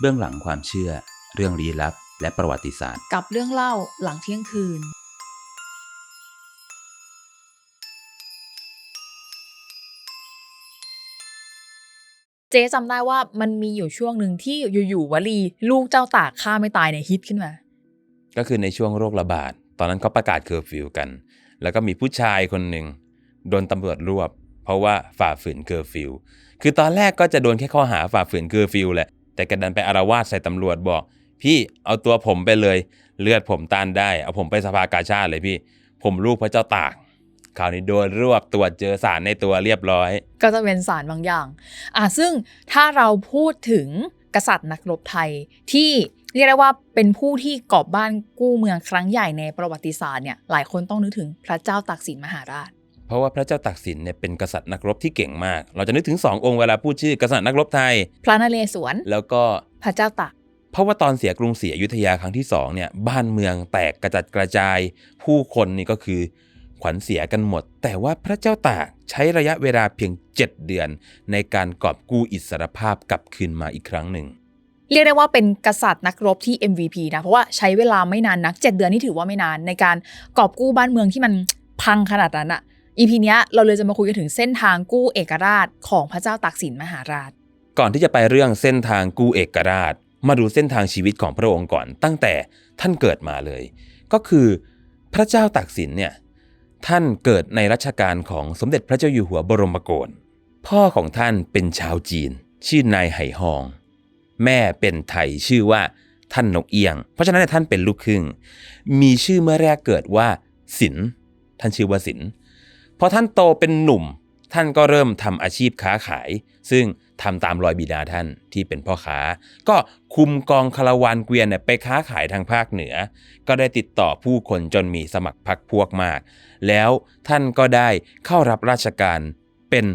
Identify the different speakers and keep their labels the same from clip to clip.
Speaker 1: เบื้องหลังความเชื่อ เรื่องลี้ลับ และประวัติศาสตร์
Speaker 2: กับเรื่องเล่าหลังเที่ยงคืน เจ๊จำได้ว่ามันมีอยู่ช่วงหนึ่งที่อยู่ๆวลีลูกเจ้าตากฆ่าไม่ตายเนี่ยฮิตขึ้นมา
Speaker 3: ก็คือในช่วงโรคระบาด ตอนนั้นเขาประกาศเคอร์ฟิวกัน แล้วก็มีผู้ชายคนหนึ่งโดนตำรวจรวบ เพราะว่าฝ่าฝืนเคอร์ฟิว คือตอนแรกก็จะโดนแค่ข้อหาฝ่าฝืนเคอร์ฟิวแหละ แต่กระดันไปอารวาสใส่ตำรวจบอก พี่เอาตัวผมไปเลย เลือดผมต้านได้ เอาผมไปสภากาชาติเลยพี่ ผมลูกพระเจ้าตากคราวนี้โดนรวบตรวจเจอสารในตัวเรียบร้อย
Speaker 2: ก็จะเป็นสารบางอย่างอะซึ่งถ้าเราพูดถึงกษัตริย์นักรบไทยที่เรียกได้ว่าเป็นผู้ที่กอบบ้านกู้เมืองครั้งใหญ่ในประวัติศาสตร์เนี่ยหลายคนต้องนึกถึงพระเจ้าตากสินมหาราช
Speaker 3: เพราะว่าพระเจ้าตากสินเนี่ยเป็นกษัตริย์นักรบที่เก่งมาก เราจะนึกถึงสององค์เวลาพูดชื่อกษัตริย์นักรบไทย
Speaker 2: พระนเรศวร
Speaker 3: แล้วก็
Speaker 2: พระเจ้าตาก
Speaker 3: เพราะว่าตอนเสียกรุงศรีอยุธยาครั้งที่สองเนี่ยบ้านเมืองแตกกระจัดกระจาย ผู้คนนี่ก็คือขวัญเสียกันหมด แต่ว่าพระเจ้าตากใช้ระยะเวลาเพียง 7 เดือน ในการกอบกู้อิสรภาพกลับคืนมาอีกครั้งหนึ่ง
Speaker 2: เรียกได้ว่าเป็นกษัตริย์นักรบที่ MVP นะ เพราะว่าใช้เวลาไม่นานนัก 7 เดือนนี่ถือว่าไม่นานในการกอบกู้บ้านเมืองที่มันพังขนาดนั้นอะ อีพีเนี้ยเราเลยจะมาคุยกันถึงเส้นทางกู้เอกราชของพระเจ้าตากสินมหาราช
Speaker 3: ก่อนที่จะไปเรื่องเส้นทางกู้เอกราช มาดูเส้นทางชีวิตของพระองค์ก่อนตั้งแต่ท่านเกิดมาเลย ก็คือพระเจ้าตากสินเนี่ยท่านเกิดในรัชกาลของสมเด็จพระเจ้าอยู่หัวบรมโกศพ่อของท่านเป็นชาวจีน ชื่อนายไหหอง แม่เป็นไทยชื่อว่าท่านนกเอียง เพราะฉะนั้นท่านเป็นลูกครึ่ง มีชื่อเมื่อแรกเกิดว่าสินท่านชื่อว่าสิน พอท่านโตเป็นหนุ่ม ท่านก็เริ่มทำอาชีพค้าขาย ซึ่งทำตามรอยบิดาท่านที่เป็นพ่อค้า ก็คุมกองคาราวานเกวียนไปค้าขายทางภาคเหนือ ก็ได้ติดต่อผู้คนจนมีสมัครพรรคพวกมาก แล้วท่านก็ได้เข้ารับราชการเป็น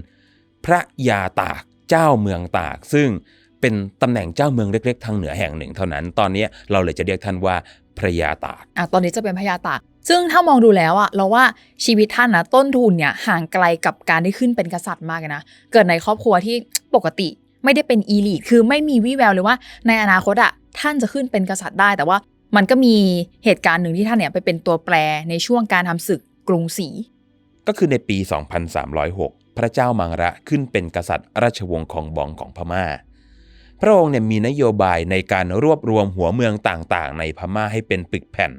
Speaker 3: พระยาตากเจ้าเมืองตาก ซึ่งเป็นตำแหน่งเจ้าเมืองเล็ก ๆ ทางเหนือแห่งหนึ่งเท่านั้น ตอนนี้เราเลยจะเรียกท่านว่าพระยาตาก
Speaker 2: อะตอนนี้จะเป็นพญาตากซึ่งถ้ามองดูแล้วอะเราว่าชีวิตท่านนะต้นทุนเนี่ยห่างไกลกับการได้ขึ้นเป็นกษัตริย์มากนะเกิดในครอบครัวที่ปกติไม่ได้เป็นอีลีทคือไม่มีวี่แววเลยว่า ในอนาคตอะท่านจะขึ้นเป็นกษัตริย์ได้ แต่ว่ามันก็มีเหตุการณ์หนึ่งที่ท่านเนี่ยไปเป็นตัวแปรในช่วงการทำศึกกรุงศรี
Speaker 3: ก็คือในปี 2306 พระเจ้ามังระขึ้นเป็นกษัตริย์ราชวงศ์คองบองของพม่า พระองค์เนี่ยมีนโยบายในการรวบรวมหัวเมืองต่างๆ ในพม่าให้เป็นปึกแผ่น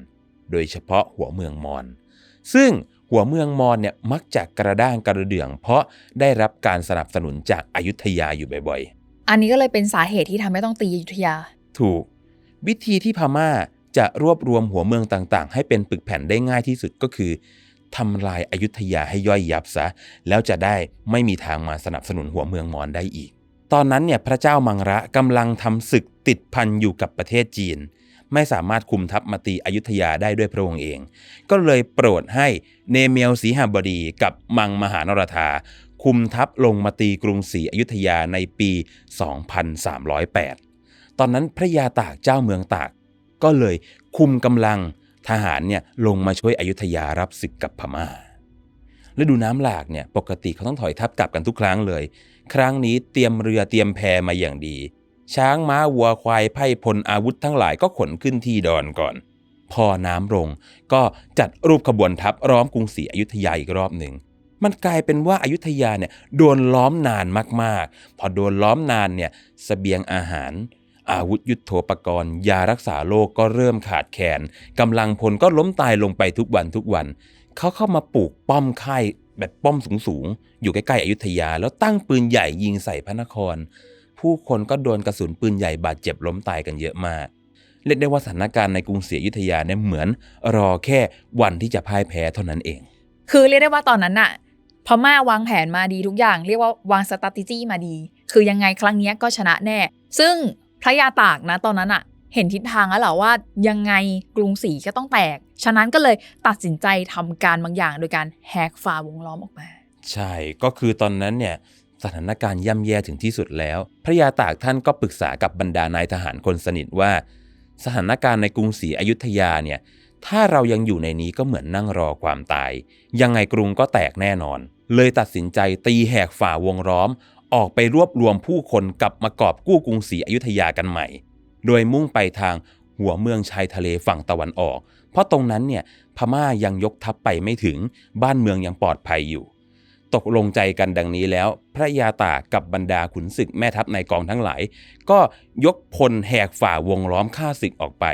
Speaker 3: โดยเฉพาะหัวเมืองมอญซึ่งหัวเมืองมอญเนี่ยมักจะกระด้างกระเดื่อง เพราะได้รับการสนับสนุนจากอายุทยาอยู่บ่อยๆ
Speaker 2: อันนี้ก็เลยเป็นสาเหตุที่ทำให้ต้องตีอยุธยา
Speaker 3: ถูก วิธีที่พม่าจะรวบรวมหัวเมืองต่างๆ ให้เป็นปึกแผ่นได้ง่ายที่สุดก็คือทำลายอายุทยาให้ย่อยยับซะ แล้วจะได้ไม่มีทางมาสนับสนุนหัวเมืองมอญได้อีก ตอนนั้นเนี่ยพระเจ้ามังระกำลังทำศึกติดพันอยู่กับประเทศจีน ไม่สามารถคุมทัพมาตีอยุธยาได้ด้วยพระองค์เอง ก็เลยโปรดให้เนเมียวสีหบดีกับมังมหานรธาคุมทัพลงมาตีกรุงศรีอยุธยาในปี 2308 ตอนนั้นพระยาตากเจ้าเมืองตาก ก็เลยคุมกำลังทหารเนี่ยลงมาช่วยอยุธยารับศึกกับพม่าฤดูน้ำหลากเนี่ยปกติเขาต้องถอยทัพกลับกันทุกครั้งเลย ครั้งนี้เตรียมเรือเตรียมแพมาอย่างดี ช้างม้าวัวควายไพ่พลอาวุธทั้งหลายก็ขนขึ้นที่ดอนก่อน พอน้ำลงก็จัดรูปขบวนทัพล้อมกรุงศรีอยุธยาอีกรอบหนึ่งมันกลายเป็นว่าอายุทยาเนี่ยโดนล้อมนานมากๆ พอโดนล้อมนานเนี่ยสเสบียงอาหาร อาวุธยุโทโธปกรณ์ ยารักษาโรคก็เริ่มขาดแคลนกำลังพลก็ล้มตายลงไปทุกวันทุกวัน เขาเข้ามาปลูกป้อมค่ายแบบป้อมสูงๆ อยู่ใกล้ๆอยุธยา แล้วตั้งปืนใหญ่ยิงใส่พระนคร ผู้คนก็โดนกระสุนปืนใหญ่บาดเจ็บล้มตายกันเยอะมาก เรียกได้ว่าสถานการณ์ในกรุงศรีอยุธยาเนี่ยเหมือน รอแค่วันที่จะพ่ายแพ้เท่านั้นเอง
Speaker 2: คือเรียกได้ว่าตอนนั้นน่ะพม่าวางแผนมาดีทุกอย่าง เรียกว่าวางสต r a t e g y มาดี คือยังไงครั้งเนี้ยก็ชนะแน่ ซึ่งพระยาตากนะตอนนั้นอะเห็นทิศทางแล้วแหละว่ายังไงกรุงศรีก็ต้องแตก ฉะนั้นก็เลยตัดสินใจทำการบางอย่างโดยการแหกฝ่าวงล้อมออกมา
Speaker 3: ใช่ก็คือตอนนั้นเนี่ย สถานการณ์ย่ำแย่ถึงที่สุดแล้ว พระยาตากท่านก็ปรึกษากับบรรดานายทหารคนสนิทว่า สถานการณ์ในกรุงศรีอยุธยาเนี่ยถ้าเรายังอยู่ในนี้ก็เหมือนนั่งรอความตาย ยังไงกรุงก็แตกแน่นอน เลยตัดสินใจตีแหกฝ่าวงล้อม ออกไปรวบรวมผู้คนกลับมากอบกู้กรุงศรีอยุธยากันใหม่ โดยมุ่งไปทางหัวเมืองชายทะเลฝั่งตะวันออก เพราะตรงนั้นเนี่ยพม่ายังยกทัพไปไม่ถึงบ้านเมืองยังปลอดภัยอยู่ ตกลงใจกันดังนี้แล้ว พระยาตากกับบรรดาขุนศึกแม่ทัพในกองทั้งหลาย ก็ยกพลแหกฝ่าวงล้อมฆ่าศึกออกไป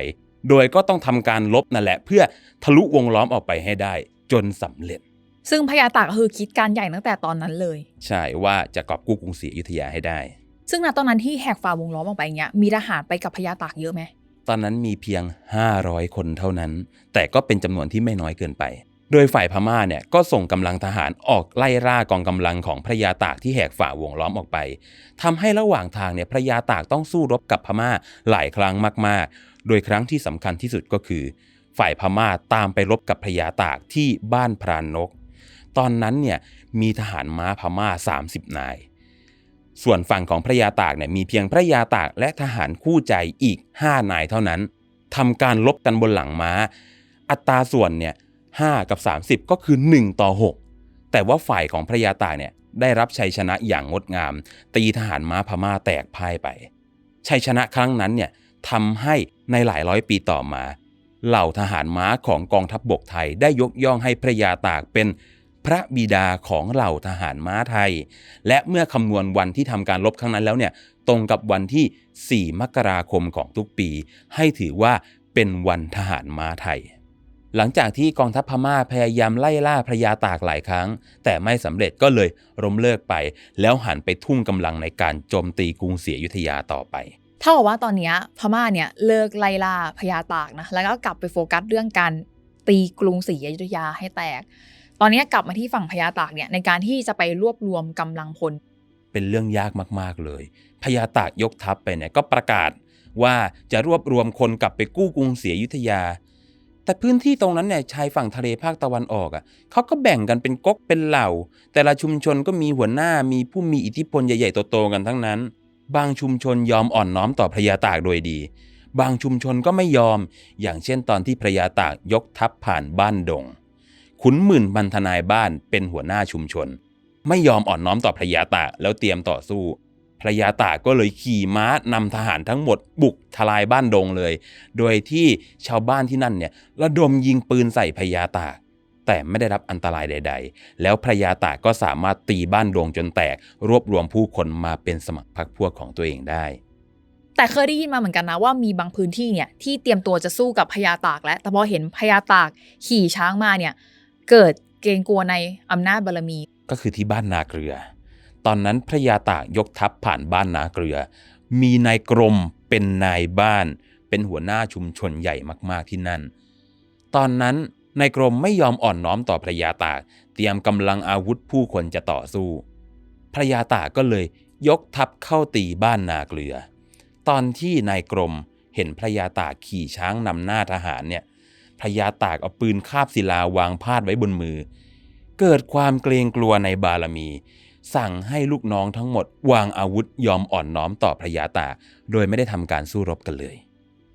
Speaker 3: โดยก็ต้องทำการลบนั่นแหละเพื่อทะลุวงล้อมออกไปให้ได้ จนสำเร็จ
Speaker 2: ซึ่งพญาตากก็คือคิดการใหญ่ตั้งแต่ตอนนั้นเลย
Speaker 3: ใช่ว่าจะกอบกู้กรุงศรีอยุธยาให้ได้
Speaker 2: ซึ่งณตอนนั้นที่แหกฝ่าวงล้อมออกไปเงี้ยมีทหารไปกับพญาตากเยอะไหม
Speaker 3: ตอนนั้นมีเพียง 500 คนเท่านั้น แต่ก็เป็นจำนวนที่ไม่น้อยเกินไป โดยฝ่ายพม่าเนี่ยก็ส่งกำลังทหารออกไล่ล่ากองกำลังของพระยาตากที่แหกฝ่าวงล้อมออกไปทำให้ระหว่างทางเนี่ยพระยาตากต้องสู้รบกับพม่าหลายครั้งมาก ๆ โดยครั้งที่สำคัญที่สุดก็คือ ฝ่ายพม่าตามไปรบกับพระยาตากที่บ้านพรานนก ตอนนั้นเนี่ยมีทหารม้าพม่า 30 นาย ส่วนฝั่งของพระยาตากเนี่ยมีเพียงพระยาตากและทหารคู่ใจอีก 5 นายเท่านั้นทำการลบกันบนหลังม้า อัตราส่วนเนี่ย 5 กับ 30 ก็คือ 1 ต่อ 6 แต่ว่าฝ่ายของพระยาตากเนี่ยได้รับชัยชนะอย่างงดงาม ตีทหารม้าพม่าแตกพ่ายไป ชัยชนะครั้งนั้นเนี่ยทำให้ในหลายร้อยปีต่อมา เหล่าทหารม้าของกองทัพบบกไทยได้ยกย่องให้พระยาตากเป็นพระบิดาของเหล่าทหารม้าไทย และเมื่อคำนวณวันที่ทำการรบครั้งนั้นแล้วเนี่ยตรงกับวันที่ 4 มกราคมของทุกปี ให้ถือว่าเป็นวันทหารม้าไทย หลังจากที่กองทัพพม่าพยายามไล่ล่าพระยาตากหลายครั้ง แต่ไม่สำเร็จก็เลยล้มเลิกไป แล้วหันไปทุ่มกำลังในการโจมตีกรุงศรีอยุธยาต่อไป
Speaker 2: เท่ากับว่าตอนเนี้ยพม่าเนี่ยเลิกไล่ล่าพญาตากนะแล้วก็กลับไปโฟกัสเรื่องการตีกรุงศรีอยุธยาให้แตก ตอนเนี้ยกลับมาที่ฝั่งพญาตากเนี่ยในการที่จะไปรวบรวมกำลังพล
Speaker 3: เป็นเรื่องยากมากๆเลยพญาตากยกทัพไปเนี่ยก็ประกาศว่าจะรวบรวมคนกลับไปกู้กรุงศรีอยุธยา แต่พื้นที่ตรงนั้นเนี่ยชายฝั่งทะเลภาคตะวันออกอะเขาก็แบ่งกันเป็นก๊กเป็นเหล่า แต่ละชุมชนก็มีหัวหน้ามีผู้มีอิทธิพลใหญ่ๆโตๆกันทั้งนั้น บางชุมชนยอมอ่อนน้อมต่อพระยาตากโดยดี บางชุมชนก็ไม่ยอม อย่างเช่นตอนที่พระยาตากยกทัพผ่านบ้านดง ขุนหมื่นบรรทนายบ้านเป็นหัวหน้าชุมชน ไม่ยอมอ่อนน้อมต่อพระยาตากแล้วเตรียมต่อสู้ พระยาตากก็เลยขี่ม้านำทหารทั้งหมดบุกทลายบ้านดงเลย โดยที่ชาวบ้านที่นั่นเนี่ยระดมยิงปืนใส่พระยาตากแต่ไม่ได้รับอันตรายใด ๆ แล้วพระยาตากก็สามารถตีบ้านดงจนแตก รวบรวมผู้คนมาเป็นสมัครพรรคพวกของตัวเองได้
Speaker 2: แต่เคยได้ยินมาเหมือนกันนะว่ามีบางพื้นที่เนี่ยที่เตรียมตัวจะสู้กับพญาตากแล้ว แต่พอเห็นพญาตากขี่ช้างมาเนี่ยเกิดเกรงกลัวในอำนาจบารมี
Speaker 3: ก็คือที่บ้านนาเกลือ ตอนนั้นพระยาตากยกทัพผ่านบ้านนาเกลือ มีนายกรมเป็นนายบ้าน เป็นหัวหน้าชุมชนใหญ่มากๆที่นั่น ตอนนั้นนายกรมไม่ยอมอ่อนน้อมต่อพระยาตาก เตรียมกำลังอาวุธผู้คนจะต่อสู้ พระยาตากก็เลยยกทัพเข้าตีบ้านนาเกลือ ตอนที่นายกรมเห็นพระยาตากขี่ช้างนำหน้าทหารเนี่ยพระยาตากเอาปืนคาบศิลาวางพาดไว้บนมือ เกิดความเกรงกลัวในบารมี สั่งให้ลูกน้องทั้งหมด วางอาวุธยอมอ่อนน้อมต่อพระยาตากโดยไม่ได้ทำการสู้รบกันเลย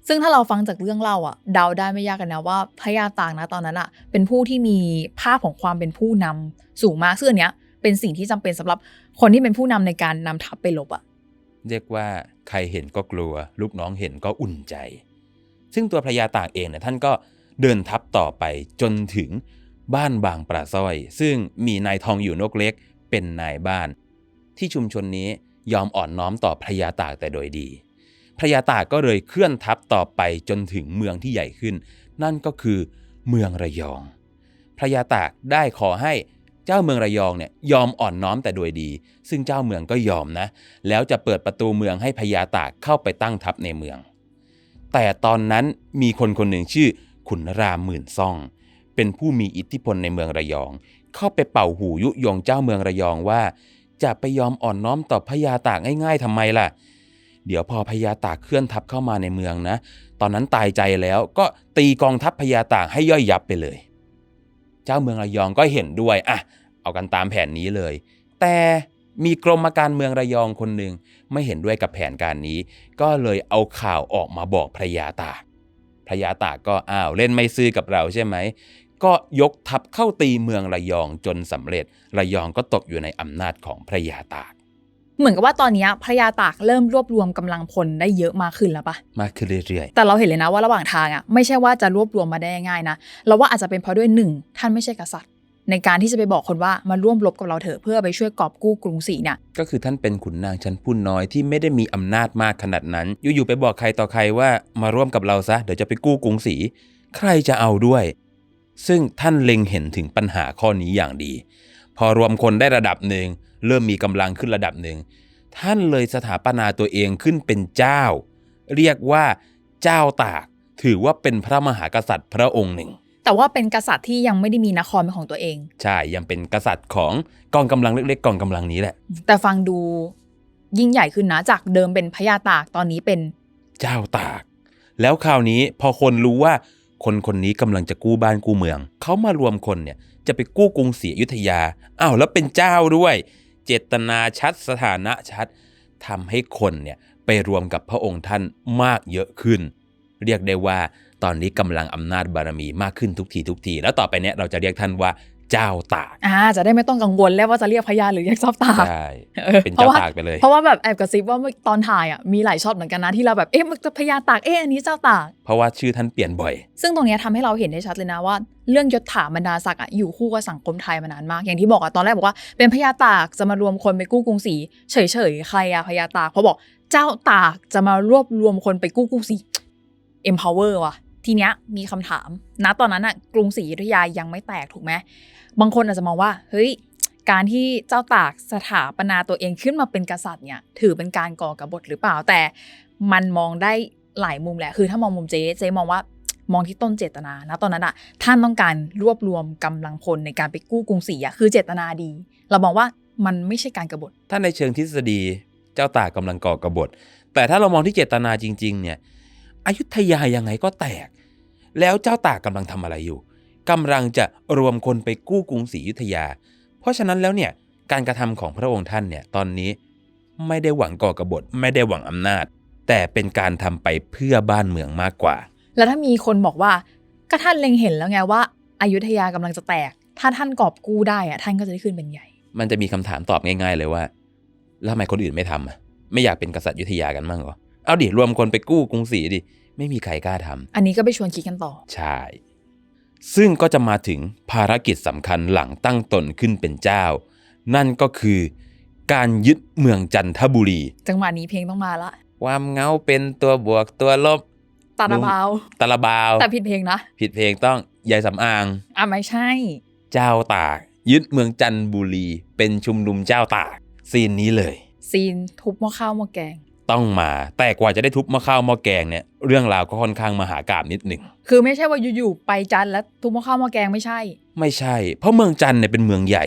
Speaker 2: ซึ่งถ้าเราฟังจากเรื่องเล่าอะเดาได้ไม่ยากกันนะว่าพญาตากนะตอนนั้นอะ เป็นผู้ที่มีภาพของความเป็นผู้นำสูงมากซึ่งอันเนี้ย เป็นสิ่งที่จำเป็นสำหรับคนที่เป็นผู้นำในการนำทัพไปรบอะ
Speaker 3: เรียกว่าใครเห็นก็กลัว ลูกน้องเห็นก็อุ่นใจ ซึ่งตัวพระยาตากเองเนี่ยท่านก็เดินทัพต่อไปจนถึงบ้านบางปลาสร้อย ซึ่งมีนายทองอยู่นกเล็ก เป็นนายบ้าน ที่ชุมชนนี้ยอมอ่อนน้อมต่อพระยาตากแต่โดยดี พระยาตากก็เลยเคลื่อนทัพต่อไปจนถึงเมืองที่ใหญ่ขึ้น นั่นก็คือเมืองระยอง พระยาตากได้ขอให้เจ้าเมืองระยองเนี่ยยอมอ่อนน้อมแต่โดยดี ซึ่งเจ้าเมืองก็ยอมนะ แล้วจะเปิดประตูเมืองให้พญาตากเข้าไปตั้งทัพในเมือง แต่ตอนนั้นมีคนคนหนึ่งชื่อขุนรามหมื่นซ่อง เป็นผู้มีอิทธิพลในเมืองระยอง เข้าไปเป่าหูยุยงเจ้าเมืองระยองว่า จะไปยอมอ่อนน้อมต่อพญาตากง่ายๆทำไมล่ะ เดี๋ยวพอพญาตากเคลื่อนทัพเข้ามาในเมืองนะ ตอนนั้นตายใจแล้วก็ตีกองทัพพญาตากให้ย่อยยับไปเลย เจ้าเมืองระยองก็เห็นด้วยอะเอากันตามแผนนี้เลย แต่มีกรมการเมืองระยองคนหนึ่งไม่เห็นด้วยกับแผนการนี้ ก็เลยเอาข่าวออกมาบอกพระยาตากพระยาตากก็อ้าวเล่นไม่ซื่อกับเราใช่ไหม ก็ยกทัพเข้าตีเมืองระยองจนสำเร็จ ระยองก็ตกอยู่ในอำนาจของพระยาตาก
Speaker 2: เหมือนกับว่าตอนเนี้ยพระยาตากเริ่มรวบรวมกำลังพลได้เยอะมากขึ้นแล้วปะ
Speaker 3: มากขึ้นเรื่อย
Speaker 2: แต่เราเห็นเลยนะว่าระหว่างทางอะไม่ใช่ว่าจะรวบรวมมาได้ง่ายๆนะ เราว่าอาจจะเป็นเพราะด้วยหนึ่งท่านไม่ใช่กษัตริย์ในการที่จะไปบอกคนว่ามาร่วมรบกับเราเถอะเพื่อไปช่วยกอบกู้กรุงศรีเนี่ย
Speaker 3: ๆก็คือท่านเป็นขุนนางชั้นผู้น้อยที่ไม่ได้มีอำนาจมากขนาดนั้น อยู่ๆไปบอกใครต่อใครว่ามาร่วมกับเราซะเดี๋ยวจะไปกู้กรุงศรีใครจะเอาด้วย ซึ่งท่านเล็งเห็นถึงปัญหาข้อนี้อย่างดี พอรวมคนได้ระดับหนึ่งเริ่มมีกำลังขึ้นระดับหนึ่งท่านเลยสถาปนาตัวเองขึ้นเป็นเจ้า เรียกว่าเจ้าตาก ถือว่าเป็นพระมหากษัตริย์พระองค์หนึ่ง
Speaker 2: แต่ว่าเป็นกษัตริย์ที่ยังไม่ได้มีนครเป็นของตัวเอง
Speaker 3: ใช่ยังเป็นกษัตริย์ของกองกำลังเล็กๆกองกำลังนี้แหละ
Speaker 2: แต่ฟังดูยิ่งใหญ่ขึ้นนะจากเดิมเป็นพระยาตากตอนนี้เป็น
Speaker 3: เจ้าตาก แล้วคราวนี้พอคนรู้ว่า คนคนนี้กำลังจะกู้บ้านกู้เมือง เขามารวมคนเนี่ยจะไปกู้กรุงศรีอยุธยาอ้าวแล้วเป็นเจ้าด้วย เจตนาชัดสถานะชัดทำให้คนเนี่ยไปรวมกับพระองค์ท่านมากเยอะขึ้น เรียกได้ว่าตอนนี้กำลังอำนาจบารมีมากขึ้นทุกทีทุกที แล้วต่อไปเนี่ยเราจะเรียกท่านว่า เจ้าตาก
Speaker 2: อ่าจะได้ไม่ต้องกังวลแล้วว่าจะเรียกพระยาหรือเรียกเจ้าตาก
Speaker 3: ใช่
Speaker 2: เออ
Speaker 3: เป็น
Speaker 2: เพราะ
Speaker 3: เจ้า
Speaker 2: ว่า
Speaker 3: ตากไปเลย
Speaker 2: เพราะว่าแบบแอบกระซิบว่าเมื่อตอนถ่ายอะมีหลายช็อตเหมือนกันนะที่เราแบบเอ๊ะมันจะพญาตากเอ๊ะอันนี้เจ้าตาก
Speaker 3: เพราะว่าชื่อท่านเปลี่ยนบ่อย
Speaker 2: ซึ่งตรงเนี้ยทำให้เราเห็นได้ชัดเลยนะว่า เรื่องยศถาบรรดาศักดิ์อะอยู่คู่กับสังคมไทยมานานมาก อย่างที่บอกอะตอนแรกบอกว่าเป็นพญาตากจะมารวมคนไปกู้กรุงศรีเฉยๆใครอะพญาตากเพราะบอกเจ้าตากจะมารวบรวมคนไปกู้กรุงศรี empower ว่ะทีเนี้ยมีคำถามณตอนนั้นอะกรุงศรีอยุธยายังไม่แตกถูกไหม บางคนอาจจะมองว่าเฮ้ยการที่เจ้าตากสถาปนาตัวเองขึ้นมาเป็นกษัตริย์เนี่ยถือเป็นการก่อกบฏหรือเปล่าแต่มันมองได้หลายมุมแหละคือถ้ามองมุมเจ๊เจ๊มองว่ามองที่ต้นเจตนานะตอนนั้นอะท่านต้องการรวบรวมกำลังพลในการไปกู้กรุงศรีอะคือเจตนาดี เรามองว่ามันไม่ใช่การกบฏ
Speaker 3: ถ้าในเชิงทฤษฎีเจ้าตากกำลังก่อกรบฏ แต่ถ้าเรามองที่เจตนาจริง ๆ เนี่ยอยุธยายังไงก็แตก แล้วเจ้าตากกำลังทำอะไรอยู่ กำลังจะรวมคนไปกู้กรุงศรีอยุธยา เพราะฉะนั้นแล้วเนี่ยการกระทำของพระองค์ท่านเนี่ยตอนนี้ไม่ได้หวังก่อกบฏไม่ได้หวังอำนาจ แต่เป็นการทำไปเพื่อบ้านเมืองมากกว่า
Speaker 2: แล้วถ้ามีคนบอกว่าก็ท่านเล็งเห็นแล้วไงว่าอายุทยากำลังจะแตก ถ้าท่านกอบกู้ได้อะท่านก็จะได้ขึ้นเป็นใหญ่
Speaker 3: มันจะมีคำถามตอบง่าย ๆ เลยว่า แล้วทำไมคนอื่นไม่ทำอะไม่อยากเป็นกษัตริย์อยุธยากันมั่งเหรอเอาดิรวมคนไปกู้กรุงศรีดิไม่มีใครกล้าทำ
Speaker 2: อันนี้ก็ไปชวนคิดกันต่อ
Speaker 3: ใช่ ซึ่งก็จะมาถึงภารกิจสำคัญหลังตั้งตนขึ้นเป็นเจ้า นั่นก็คือ การยึดเมืองจันทบุรี
Speaker 2: จังหวะนี้เพลงต้องมาละ
Speaker 3: ความเหงาเป็นตัวบวกตัวลบ
Speaker 2: ตาดาบาว
Speaker 3: ตะละบาว
Speaker 2: แต่ผิดเพลงนะ
Speaker 3: ผิดเพลงต้องยายสำอาง
Speaker 2: อะไม่ใช่
Speaker 3: เจ้าตากยึดเมืองจันทบุรี เป็นชุมนุมเจ้าตากซีนนี้เลย
Speaker 2: ซีนทุบหม้อข้าวหม้อแกง
Speaker 3: ต้องมา แต่กว่าจะได้ทุบมะข้าวหม้อแกงเนี่ยเรื่องราวก็ค่อนข้างมหากาบนิดหนึ่ง
Speaker 2: คือไม่ใช่ว่าอยู่ๆไปจันทร์แล้วทุบหม้อข้าวหม้อแกงไม่ใช่
Speaker 3: ไม่ใช่ เพราะเมืองจันทร์เนี่ยเป็นเมืองใหญ่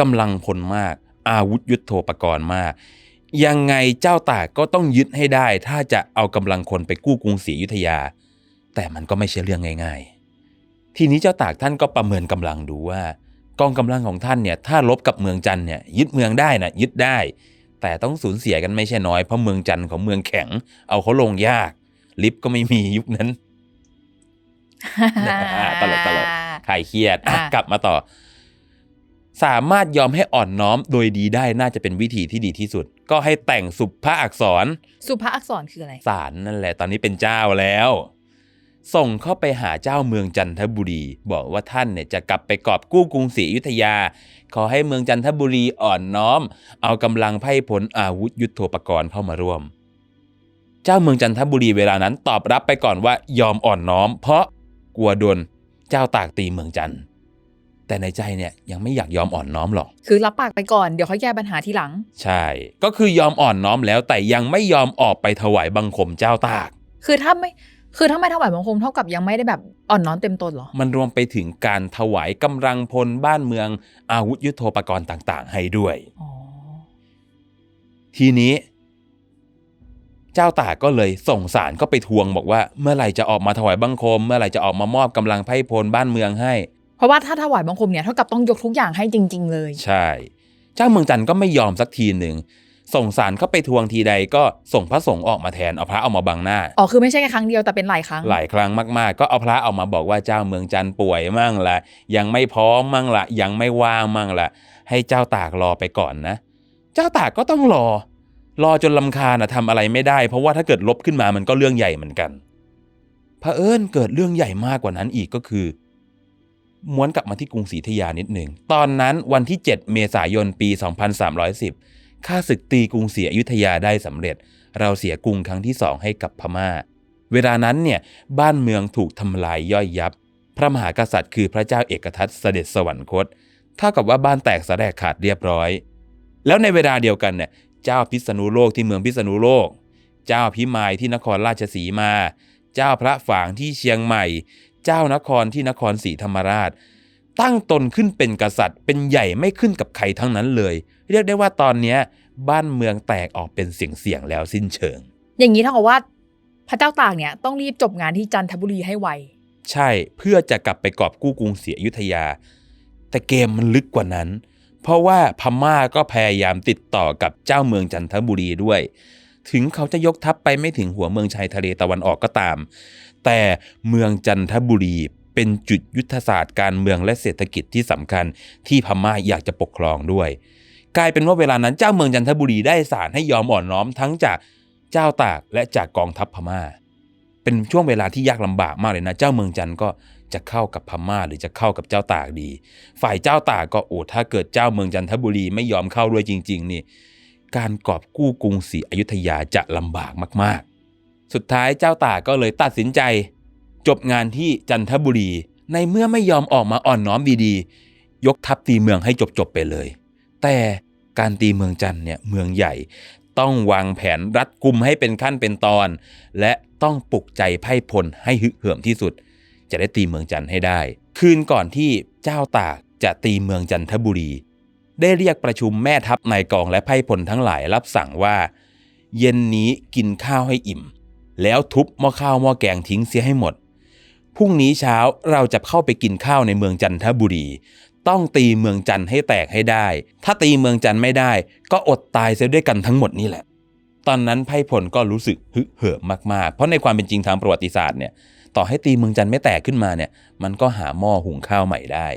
Speaker 3: กำลังพลมาก อาวุธยุโทโธปกรณ์มาก ยังไงเจ้าตากก็ต้องยึดให้ได้ ถ้าจะเอากำลังคนไปกู้กรุงศรีอยุธยา แต่มันก็ไม่ใช่เรื่องง่าย ๆ ทีนี้เจ้าตากท่านก็ประเมินกำลังดูว่า กองกำลังของท่านเนี่ยถ้าลบกับเมืองจันทร์เนี่ยยึดเมืองได้นะยึดได้ แต่ต้องสูญเสียกันไม่ใช่น้อยเพราะเมืองจันทร์ของเมืองแข็ง เอาเขาลงยาก ลิฟต์ก็ไม่มียุคนั้นตลกตลกคลายเครียดอะ
Speaker 2: อะ
Speaker 3: กลับมาต่อ สามารถยอมให้อ่อนน้อมโดยดีได้น่าจะเป็นวิธีที่ดีที่สุด ก็ให้แต่งสุภาอักษร
Speaker 2: สุภาอักษรคืออะไร
Speaker 3: ศาลนั่นแหละ ตอนนี้เป็นเจ้าแล้ว ส่งเข้าไปหาเจ้าเมืองจันทบุรี บอกว่าท่านเนี่ยจะกลับไปกอบกู้กรุงศรีอยุธยา ขอให้เมืองจันทบุรีอ่อนน้อม เอากำลังไพร่ผลอาวุธยุโทโธปกรณ์เข้ามาร่วม เจ้าเมืองจันทบุรีเวลานั้นตอบรับไปก่อนว่ายอมอ่อนน้อม เพราะกลัวโดนเจ้าตากตีเมืองจันทร์แต่ในใจเนี่ยยังไม่อยากยอมอ่อนน้อมหรอก
Speaker 2: คือรับปากไปก่อนเดี๋ยวค่อยแก้ปัญหาทีหลัง
Speaker 3: ใช่ ก็คือยอมอ่อนน้อมแล้วแต่ยังไม่ยอมออกไปถวายบังคมเจ้าตาก
Speaker 2: คือถ้าไม่ คือถ้าไม่ถวายบังคมเท่ากับยังไม่ได้แบบอ่อนน้อมเต็มตนเหรอ
Speaker 3: มันรวมไปถึงการถวายกำลังพลบ้านเมือง อาวุธยุโทโธปกรณ์ต่าง ๆ ให้ด้วย
Speaker 2: อ๋อ
Speaker 3: ทีนี้ เจ้าตากก็เลยส่งสารก็ไปทวงบอกว่า เมื่อไหร่จะออกมาถวายบังคม เมื่อไหร่จะออกมามอบกำลังไพร่พลบ้านเมืองให้
Speaker 2: เพราะว่าถ้าถวายบังคมเนี่ยเท่ากับต้องยกทุกอย่างให้จริง ๆ เลย
Speaker 3: ใช่ เจ้าเมืองจันทร์ก็ไม่ยอมสักทีหนึ่ง ส่งสารเข้าไปทวงทีใดก็ส่งพระสงฆ์ออกมาแทนเอาพระเอามาบังหน้า
Speaker 2: อ๋อ คือไม่ใช่แค่ครั้งเดียวแต่เป็นหลายครั้ง
Speaker 3: หลายครั้งมากๆ ก็เอาพระออกมาบอกว่าเจ้าเมืองจันทร์ป่วยมั่งละยังไม่พร้อมมั่งละยังไม่ว่างมั่งละให้เจ้าตากรอไปก่อนนะ เจ้าตากก็ต้องรอ รอจนลำคาญนะทำอะไรไม่ได้ เพราะว่าถ้าเกิดลบขึ้นมามันก็เรื่องใหญ่เหมือนกันเผอิญเกิดเรื่องใหญ่มากกว่านั้นอีกก็คือม้วนกลับมาที่กรุงศรีอยุธยานิดหนึ่ง ตอนนั้นวันที่ 7 เมษายนปี 2310 ข้าศึกตีกรุงศรีอยุธยาได้สำเร็จ เราเสียกรุงครั้งที่สองให้กับพม่า เวลานั้นเนี่ยบ้านเมืองถูกทำลายย่อยยับ พระมหากษัตริย์คือพระเจ้าเอกทัตเสด็จสวรรคตเท่ากับว่าบ้านแตกสแลกขาดเรียบร้อย แล้วในเวลาเดียวกันเนี่ยเจ้าพิษณุโลกที่เมืองพิษณุโลก เจ้าพิมายที่นครราชสีมา เจ้าพระฝางที่เชียงใหม่ เจ้านครที่นครศรีธรรมราช ตั้งตนขึ้นเป็นกษัตริย์ เป็นใหญ่ไม่ขึ้นกับใครทั้งนั้นเลย เรียกได้ว่าตอนเนี้ยบ้านเมืองแตกออกเป็นเสียงๆแล้วสิ้นเชิง
Speaker 2: อย่างนี้เท่ากับว่า พระเจ้าตากเนี่ยต้องรีบจบงานที่จันทบุรีให้ไว
Speaker 3: ใช่เพื่อจะกลับไปกอบกู้กรุงศรีอยุธยา แต่เกมมันลึกกว่านั้น เพราะว่าพม่าก็พยายามติดต่อกับเจ้าเมืองจันทบุรีด้วย ถึงเขาจะยกทัพไปไม่ถึงหัวเมืองชายทะเลตะวันออกก็ตาม แต่เมืองจันทบุรีเป็นจุดยุทธศาสตร์การเมืองและเศรษฐกิจที่สำคัญที่พม่าอยากจะปกครองด้วย กลายเป็นว่าเวลานั้นเจ้าเมืองจันทบุรีได้สารให้ยอมอ่อนน้อมทั้งจากเจ้าตากและจากกองทัพพม่า เป็นช่วงเวลาที่ยากลำบากมากเลยนะ เจ้าเมืองจันก็จะเข้ากับพม่า หรือจะเข้ากับเจ้าตากดี ฝ่ายเจ้าตากก็โอ้ถ้าเกิดเจ้าเมืองจันทบุรีไม่ยอมเข้าด้วยจริง ๆ นี่ การกอบกู้กรุงศรีอยุธยาจะลำบากมาก ๆ สุดท้ายเจ้าตากก็เลยตัดสินใจ จบงานที่จันทบุรี ในเมื่อไม่ยอมออกมาอ่อนน้อมดีๆ ยกทัพตีเมืองให้จบๆไปเลย แต่การตีเมืองจันทร์เนี่ยเมืองใหญ่ ต้องวางแผนรัดกุมให้เป็นขั้นเป็นตอน และต้องปลุกใจไพ่พลให้ฮึกเหิมที่สุด จะได้ตีเมืองจันทร์ให้ได้ คืนก่อนที่เจ้าตากจะตีเมืองจันทบุรี ได้เรียกประชุมแม่ทัพนายกองและไพ่พลทั้งหลายรับสั่งว่า เย็นนี้กินข้าวให้อิ่ม แล้วทุบหม้อข้าวหม้อแกงทิ้งเสียให้หมดพรุ่งนี้เช้าเราจะเข้าไปกินข้าวในเมืองจันทบุรี ต้องตีเมืองจันทร์ให้แตกให้ได้ ถ้าตีเมืองจันทร์ไม่ได้ ก็อดตายเสียด้วยกันทั้งหมดนี่แหละ ตอนนั้นไพร่พลก็รู้สึกฮึกเหิมมากๆ เพราะในความเป็นจริงทางประวัติศาสตร์เนี่ย ต่อให้ตีเมืองจันทร์ไม่แตกขึ้นมาเนี่ย มันก็หาหม้อหุงข้าวใหม่ได้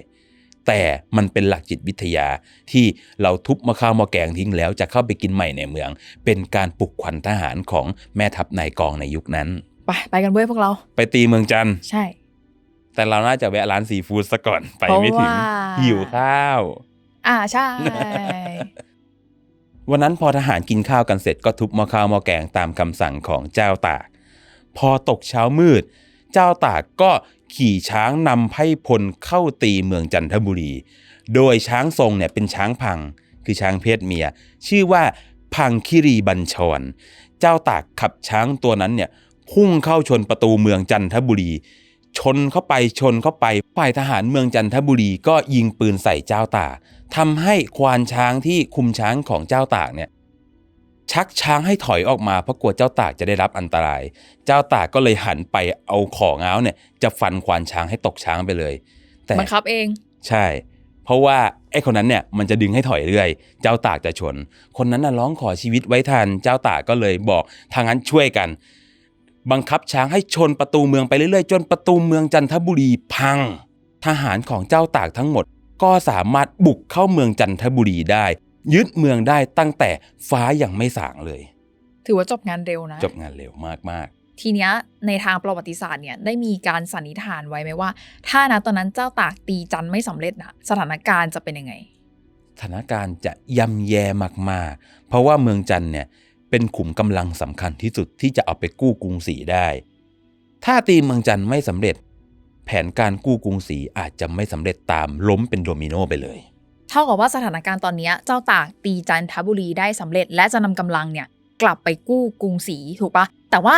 Speaker 3: แต่มันเป็นหลักจิตวิทยาที่เราทุบมะข้าวหม้อแกงทิ้งแล้วจะเข้าไปกินใหม่ในเมือง เป็นการปลุกขวัญทหารของแม่ทัพนายกองในยุคนั้น
Speaker 2: ไปไปกันเว้ยพวกเรา
Speaker 3: ไปตีเมืองจันทร์
Speaker 2: ใช่
Speaker 3: แต่เราน่าจะแวะร้านซีฟู้ดซะก่อนไปไม่ถึง
Speaker 2: เพราะว่า
Speaker 3: หิวข้าว
Speaker 2: อ่าใช่
Speaker 3: วันนั้นพอทหารกินข้าวกันเสร็จก็ทุบหม้อข้าวหม้อแกงตามคำสั่งของเจ้าตาก พอตกเช้ามืด เจ้าตากก็ขี่ช้างนำไพร่พลเข้าตีเมืองจันทบุรี โดยช้างทรงเนี่ยเป็นช้างพัง คือช้างเพศเมีย ชื่อว่าพังคิรีบัญชร เจ้าตากขับช้างตัวนั้นเนี่ยพุ่งเข้าชนประตูเมืองจันทบุรี ชนเข้าไปชนเข้าไปฝ่ายทหารเมืองจันทบุรีก็ยิงปืนใส่เจ้าตากทำให้ควานช้างที่คุมช้างของเจ้าตากเนี่ยชักช้างให้ถอยออกมาเพราะกลัวเจ้าตากจะได้รับอันตราย เจ้าตากก็เลยหันไปเอาของเงาวเนี่ยจะฟันควานช้างให้ตกช้างไปเลย แต่
Speaker 2: บังคับเอง
Speaker 3: ใช่ เพราะว่าไอ้คนนั้นเนี่ยมันจะดึงให้ถอยเรื่อย เจ้าตากจะชน คนนั้นน่ะร้องขอชีวิตไว้ทัน เจ้าตากก็เลยบอกทางนั้นช่วยกัน บังคับช้างให้ชนประตูเมืองไปเรื่อยๆ จนประตูเมืองจันทบุรีพัง ทหารของเจ้าตากทั้งหมด ก็สามารถบุกเข้าเมืองจันทบุรีได้ ยึดเมืองได้ตั้งแต่ฟ้ายังไม่สางเลย
Speaker 2: ถือว่าจบงานเร็วนะ
Speaker 3: จบงานเร็วมาก
Speaker 2: ทีเนี้ยในทางประวัติศาสตร์เนี่ยได้มีการสันนิษฐานไว้ไหมว่า ถ้านะตอนนั้นเจ้าตากตีจันไม่สำเร็จนะสถานการณ์จะเป็นยังไง
Speaker 3: ๆสถานการณ์จะย่ำแย่มากๆ เพราะว่าเมืองจันทร์เนี่ย เป็นขุมกำลังสำคัญที่สุดที่จะเอาไปกู้กรุงศรีได้ ถ้าตีเมืองจันทร์ไม่สำเร็จ แผนการกู้กรุงศรีอาจจะไม่สำเร็จตามล้มเป็นโดมิโนไปเลย
Speaker 2: เท่ากับว่าสถานการณ์ตอนเนี้ยเจ้าตากตีจันทบุรีได้สำเร็จ และจะนำกำลังเนี่ยกลับไปกู้กรุงศรีถูกปะแต่ว่า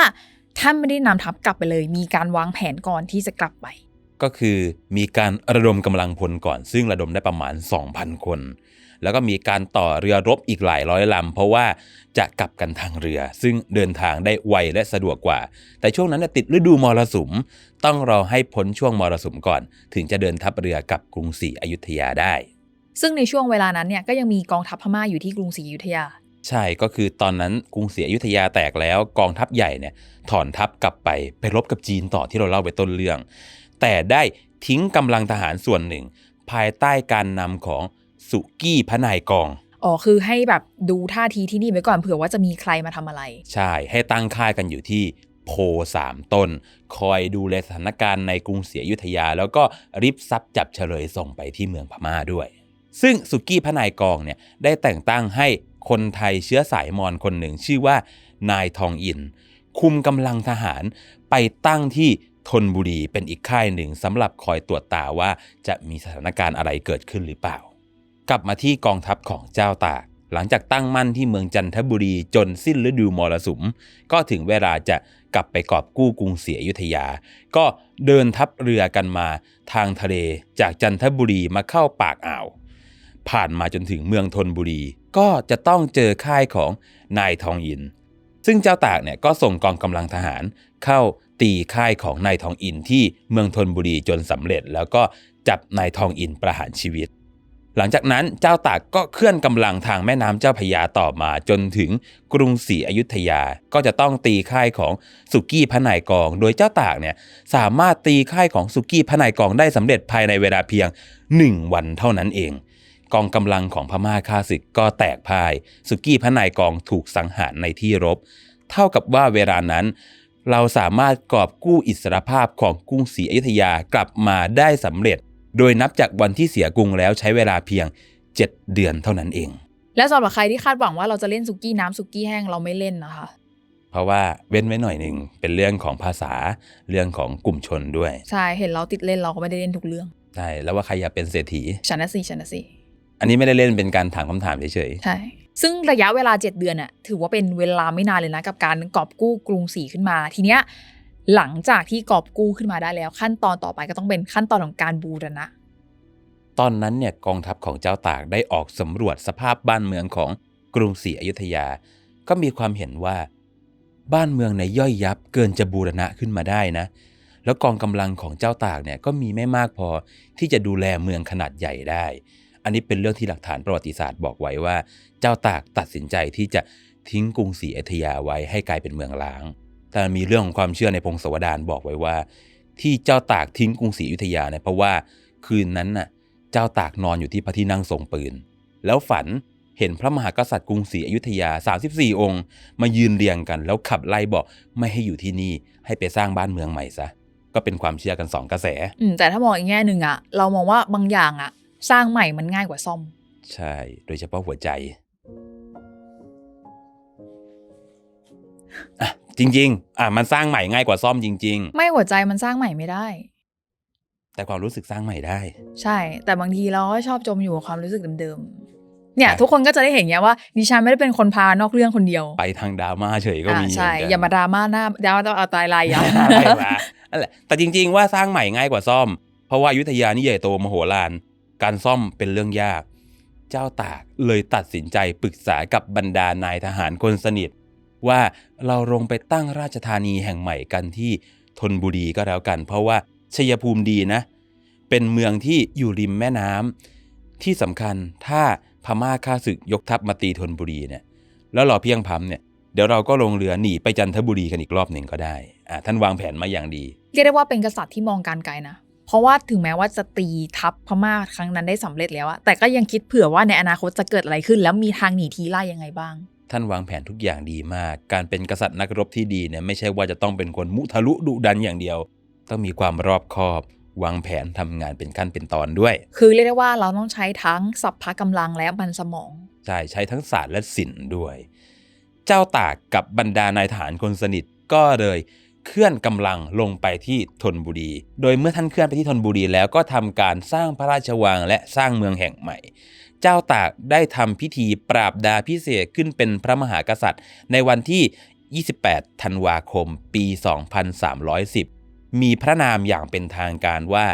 Speaker 2: ท่านไม่ได้นำทัพกลับไปเลย มีการวางแผนก่อนที่จะกลับไป
Speaker 3: ก็คือมีการระดมกำลังพลก่อน ซึ่งระดมได้ประมาณ 2,000 คน แล้วก็มีการต่อเรือรบอีกหลายร้อยลำเพราะว่าจะกลับกันทางเรือ ซึ่งเดินทางได้ไวและสะดวกกว่า แต่ช่วงนั้นนะติดฤดูมรสุม ต้องรอให้พ้นช่วงมรสุมก่อน ถึงจะเดินทัพเรือกลับกรุงศรีอยุธยาได้
Speaker 2: ซึ่งในช่วงเวลานั้นเนี่ยก็ยังมีกองทัพพม่าอยู่ที่กรุงศรีอยุธยา
Speaker 3: ใช่ก็คือตอนนั้นกรุงศรีอยุธยาแตกแล้ว กองทัพใหญ่เนี่ยถอนทัพกลับไปไปรบกับจีนต่อที่เราเล่าไปต้นเรื่อง แต่ได้ทิ้งกำลังทหารส่วนหนึ่ง ภายใต้การนำของ สุกี้พระนายกอง
Speaker 2: อ๋อคือให้แบบดูท่าทีที่นี่ไว้ก่อนเผื่อว่าจะมีใครมาทำอะไร
Speaker 3: ใช่ให้ตั้งค่ายกันอยู่ที่โพสามต้น คอยดูแลสถานการณ์ในกรุงศรีอยุธยา แล้วก็ริบทรัพย์จับเฉลยส่งไปที่เมืองพม่าด้วย ซึ่งสุกี้พระนายกองเนี่ยได้แต่งตั้งให้คนไทยเชื้อสายมอญคนหนึ่งชื่อว่านายทองอิน คุมกำลังทหารไปตั้งที่ธนบุรีเป็นอีกค่ายหนึ่งสำหรับคอยตรวจตาว่าจะมีสถานการณ์อะไรเกิดขึ้นหรือเปล่า กลับมาที่กองทัพของเจ้าตาก หลังจากตั้งมั่นที่เมืองจันทบุรีจนสิ้นฤดูมรสุม ก็ถึงเวลาจะกลับไปกอบกู้กรุงศรีอยุธยา ก็เดินทัพเรือกันมาทางทะเลจากจันทบุรีมาเข้าปากอ่าว ผ่านมาจนถึงเมืองธนบุรี ก็จะต้องเจอค่ายของนายทองอิน ซึ่งเจ้าตากเนี่ยก็ส่งกองกำลังทหารเข้าตีค่ายของนายทองอินที่เมืองธนบุรีจนสำเร็จ แล้วก็จับนายทองอินประหารชีวิต หลังจากนั้นเจ้าตากก็เคลื่อนกำลังทางแม่น้ำเจ้าพยาต่อมาจนถึงกรุงศรีอยุธยา ก็จะต้องตีค่ายของสุกี้พนายกอง โดยเจ้าตากเนี่ยสามารถตีค่ายของสุกี้พนายกองได้สำเร็จภายในเวลาเพียง 1 วันเท่านั้นเอง กองกำลังของพม่าข้าศึกก็แตกพ่าย สุกี้พนายกองถูกสังหารในที่รบ เท่ากับว่าเวลานั้นเราสามารถกอบกู้อิสรภาพของกรุงศรีอยุธยากลับมาได้สำเร็จ โดยนับจากวันที่เสียกรุงแล้วใช้เวลาเพียง 7 เดือนเท่านั้นเอง
Speaker 2: และสำหรับใครที่คาดหวังว่าเราจะเล่นสุกี้น้ำสุกี้แห้งเราไม่เล่นนะคะ
Speaker 3: เพราะว่าเว้นไว้หน่อยหนึ่งเป็นเรื่องของภาษาเรื่องของกลุ่มชนด้วย
Speaker 2: ใช่เห็นเราติดเล่นเราก็ไม่ได้เล่นทุกเรื่อง
Speaker 3: ใช่แล้วว่าใครอยากเป็นเศรษฐี
Speaker 2: ฉันนะสิฉันนะสิ
Speaker 3: อันนี้ไม่ได้เล่นเป็นการถามคำถามเฉย
Speaker 2: ใช่ซึ่งระยะเวลา 7 เดือนน่ะถือว่าเป็นเวลาไม่นานเลยนะกับการกอบกู้กรุงศรีขึ้นมาทีเนี้ย หลังจากที่กอบกู้ขึ้นมาได้แล้ว ขั้นตอนต่อไปก็ต้องเป็นขั้นตอนของการบูรณะ
Speaker 3: ตอนนั้นเนี่ยกองทัพของเจ้าตากได้ออกสำรวจสภาพบ้านเมืองของกรุงศรีอยุธยา ก็มีความเห็นว่า บ้านเมืองในย่อยยับเกินจะบูรณะขึ้นมาได้นะ แล้วกองกำลังของเจ้าตากเนี่ยก็มีไม่มากพอที่จะดูแลเมืองขนาดใหญ่ได้ อันนี้เป็นเรื่องที่หลักฐานประวัติศาสตร์บอกไว้ว่า เจ้าตากตัดสินใจที่จะทิ้งกรุงศรีอยุธยาไว้ให้กลายเป็นเมืองล้าง แต่มีเรื่องของความเชื่อในพงศาวดารบอกไว้ว่า ที่เจ้าตากทิ้งกรุงศรีอยุธยาเนี่ยเพราะว่าคืนนั้นน่ะเจ้าตากนอนอยู่ที่พระที่นั่งทรงปืน แล้วฝันเห็นพระมหากษัตริย์กรุงศรีอยุธยา 34 องค์ มายืนเรียงกัน แล้วขับไล่บอกไม่ให้อยู่ที่นี่ให้ไปสร้างบ้านเมืองใหม่ซะก็เป็นความเชื่อกันสองกระแส
Speaker 2: อืมแต่ถ้ามองอีกแง่หนึ่งอะเรามองว่าบางอย่างอะสร้างใหม่มันง่ายกว่าซ่อม
Speaker 3: ใช่ โดยเฉพาะหัวใจอะ จริง ๆ อะมันสร้างใหม่ง่ายกว่าซ่อมจริง
Speaker 2: ไม่หัวใจมันสร้างใหม่ไม่ได้
Speaker 3: ๆ แต่ความรู้สึกสร้างใหม่ได้
Speaker 2: ใช่ แต่บางทีเราก็ชอบจมอยู่กับความรู้สึกเดิมๆเนี่ย
Speaker 3: ใช่
Speaker 2: ทุกคนก็จะได้เห็นเนี้ยว่าดิฉันไม่ได้เป็นคนพานอกเรื่องคนเดียว
Speaker 3: ไปทางดราม่าเฉยก็
Speaker 2: อ่า
Speaker 3: มี
Speaker 2: ใช่
Speaker 3: เหนกัน
Speaker 2: อย่ามาดราม่าหน้าดราม่าต้องเอาตายลายอย่า
Speaker 3: ไม่ว่านั่นแหละแต่จริง ๆ ว่าสร้างใหม่ง่ายกว่าซ่อม เพราะว่าอยุธยานี่ใหญ่โตมโหฬารการซ่อมเป็นเรื่องยาก เจ้าตากเลยตัดสินใจปรึกษากับบรรดานายทหารคนสนิท ว่าเราลงไปตั้งราชธานีแห่งใหม่กันที่ธนบุรีก็แล้วกัน เพราะว่าชัยภูมิดีนะ เป็นเมืองที่อยู่ริมแม่น้ำที่สำคัญถ้าพม่าข้าศึกยกทัพมาตีธนบุรีเนี่ยแล้วเราเพียงพำเนี่ยเดี๋ยวเราก็ลงเรือหนีไปจันทบุรีกันอีกรอบหนึ่งก็ได้อ่าท่านวางแผนมาอย่างดี
Speaker 2: เรียกได้ว่าเป็นกษัตริย์ที่มองการไกลนะเพราะว่าถึงแม้ว่าจะตีทัพพม่าครั้งนั้นได้สำเร็จแล้วอะแต่ก็ยังคิดเผื่อว่าในอนาคตจะเกิดอะไรขึ้น แล้วมีทางหนีทีไล่ยังไงบ้าง
Speaker 3: ท่านวางแผนทุกอย่างดีมาก การเป็นกษัตริย์นักรบที่ดีเนี่ยไม่ใช่ว่าจะต้องเป็นคนมุทะลุดุดันอย่างเดียว ต้องมีความรอบคอบ วางแผนทำงานเป็นขั้นเป็นตอนด้วย
Speaker 2: คือเรียกได้ว่าเราต้องใช้ทั้งสัพพะกำลังและมันสมอง
Speaker 3: ใช่ใช้ทั้งศาสตร์และศิลป์ด้วย เจ้าตากกับบรรดานายทหารคนสนิทก็เลยเคลื่อนกำลังลงไปที่ธนบุรี โดยเมื่อท่านเคลื่อนไปที่ธนบุรีแล้วก็ทำการสร้างพระราชวังและสร้างเมืองแห่งใหม่ เจ้าตากได้ทำพิธีปราบดาพิเศษขึ้นเป็นพระมหากษัตริย์ ในวันที่ 28 ธันวาคม ปี 2310 มีพระนามอย่างเป็นทางการว่า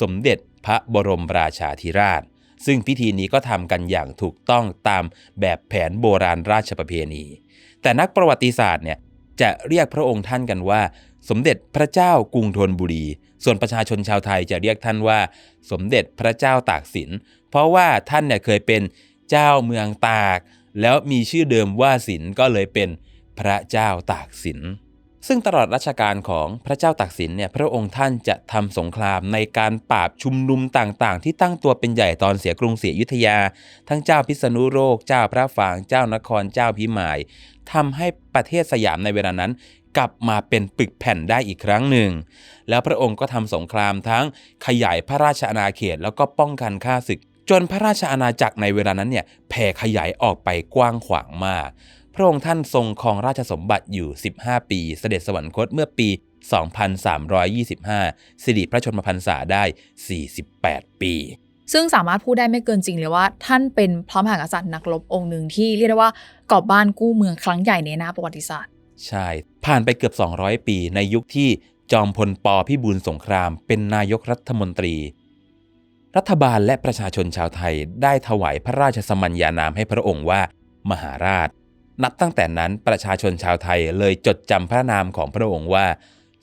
Speaker 3: สมเด็จพระบรมราชาธิราช ซึ่งพิธีนี้ก็ทำกันอย่างถูกต้องตามแบบแผนโบราณราชประเพณี แต่นักประวัติศาสตร์เนี่ยจะเรียกพระองค์ท่านกันว่า สมเด็จพระเจ้ากรุงธนบุรี ส่วนประชาชนชาวไทยจะเรียกท่านว่า สมเด็จพระเจ้าตากสิน เพราะว่าท่านเนี่ยเคยเป็นเจ้าเมืองตาก แล้วมีชื่อเดิมว่าสินก็เลยเป็นพระเจ้าตากสิน ซึ่งตลอดรัชกาลของพระเจ้าตากสินเนี่ยพระองค์ท่านจะทำสงครามในการปราบชุมนุมต่างๆ ที่ตั้งตัวเป็นใหญ่ตอนเสียกรุงศรีอยุธยา ทั้งเจ้าพิษณุโลกเจ้าพระฝางเจ้านครเจ้าพิมายทำให้ประเทศสยามในเวลานั้นกลับมาเป็นปึกแผ่นได้อีกครั้งหนึ่ง แล้วพระองค์ก็ทำสงครามทั้งขยายพระราชอาณาเขตแล้วก็ป้องกันข้าศึก จนพระราชอาณาจักรในเวลานั้นเนี่ยแผ่ขยายออกไปกว้างขวางมาก พระองค์ท่านทรงครองราชสมบัติอยู่ 15 ปี เสด็จสวรรคตเมื่อปี 2325 สิริพระชนมพรรษาได้ 48 ปี
Speaker 2: ซึ่งสามารถพูดได้ไม่เกินจริงเลยว่า ท่านเป็นพระมหากษัตริย์นักรบองค์หนึ่งที่เรียกได้ว่ากอบบ้านกู้เมืองครั้งใหญ่ในหน้าประวัติศาสตร์
Speaker 3: ใช่ ผ่านไปเกือบ 200 ปีในยุคที่จอมพลปพิบูลสงคราม เป็นนายกรัฐมนตรี รัฐบาลและประชาชนชาวไทยได้ถวายพระราชสมัญญานามให้พระองค์ว่า มหาราช นับตั้งแต่นั้นประชาชนชาวไทยเลยจดจำพระนามของพระองค์ว่า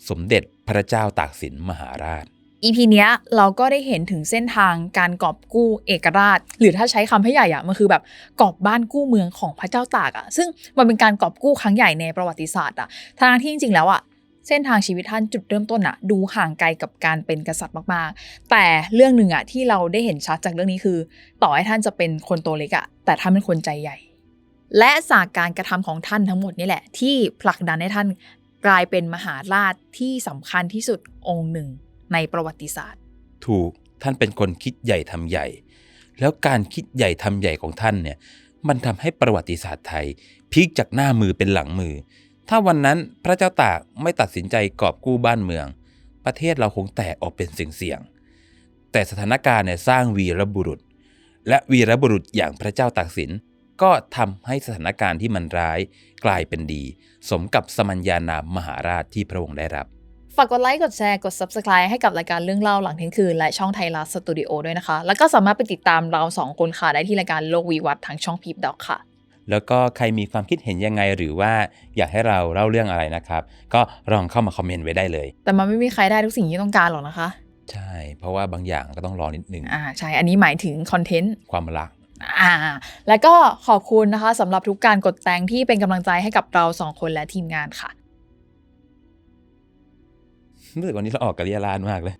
Speaker 3: สมเด็จพระเจ้าตากสินมหาราช
Speaker 2: EP เนี้ยเราก็ได้เห็นถึงเส้นทางการกอบกู้เอกราช หรือถ้าใช้คำให้ใหญ่อะมันคือแบบกอบบ้านกู้เมืองของพระเจ้าตากอะซึ่งมันเป็นการกอบกู้ครั้งใหญ่ในประวัติศาสตร์อะทางที่จริงๆแล้วอะ เส้นทางชีวิตท่านจุดเริ่มต้นอะดูห่างไกลกับการเป็นกษัตริย์มากๆ แต่เรื่องหนึ่งอะที่เราได้เห็นชัดจากเรื่องนี้คือ ต่อให้ท่านจะเป็นคนตัวเล็กอะแต่ท่านเป็นคนใจใหญ่ และจากการกระทำของท่านทั้งหมดนี่แหละ ที่ผลักดันให้ท่านกลายเป็นมหาราชที่สำคัญที่สุดองค์หนึ่งในประวัติศาสตร์
Speaker 3: ถูกท่านเป็นคนคิดใหญ่ทำใหญ่ แล้วการคิดใหญ่ทำใหญ่ของท่านเนี่ยมันทำให้ประวัติศาสตร์ไทยพลิกจากหน้ามือเป็นหลังมือ ถ้าวันนั้นพระเจ้าตากไม่ตัดสินใจกอบกู้บ้านเมือง ประเทศเราคงแตกออกเป็นเสียงๆแต่สถานการณ์เนี่ยสร้างวีรบุรุษ และวีรบุรุษอย่างพระเจ้าตากสินก็ทำให้สถานการณ์ที่มันร้ายกลายเป็นดี สมกับสมัญญานามมหาราชที่พระองค์ได้รับ
Speaker 2: ฝากกดไลค์ กดแชร์ กด Subscribe ให้กับรายการเรื่องเล่าหลังเที่ยงคืน และช่องไทยรัฐสตูดิโอด้วยนะคะ แล้วก็สามารถไปติดตามเราสองคนค่ะ ได้ที่รายการโลกวีวัฒน์ทางช่องพีบดอกค่ะ
Speaker 3: แล้วก็ใครมีความคิดเห็นยังไงหรือว่าอยากให้เราเล่าเรื่องอะไรนะครับ ก็ลองเข้ามาคอมเมนต์ไว้ได้เลย
Speaker 2: แต่มันไม่มีใครได้ทุกสิ่งที่ต้องการหรอกนะคะ
Speaker 3: ใช่ เพราะว่าบางอย่างก็ต้องรอนิดนึง
Speaker 2: อ่าใช่ อันนี้หมายถึงคอนเทนต์
Speaker 3: ความรัก
Speaker 2: อ่าแล้วก็ขอบคุณนะคะสำหรับทุกการกดแตงที่เป็นกำลังใจให้กับเราสองคนและทีมงานค่ะ
Speaker 3: รู้สึกวันนี้เราออกกระเรียลานมากเลย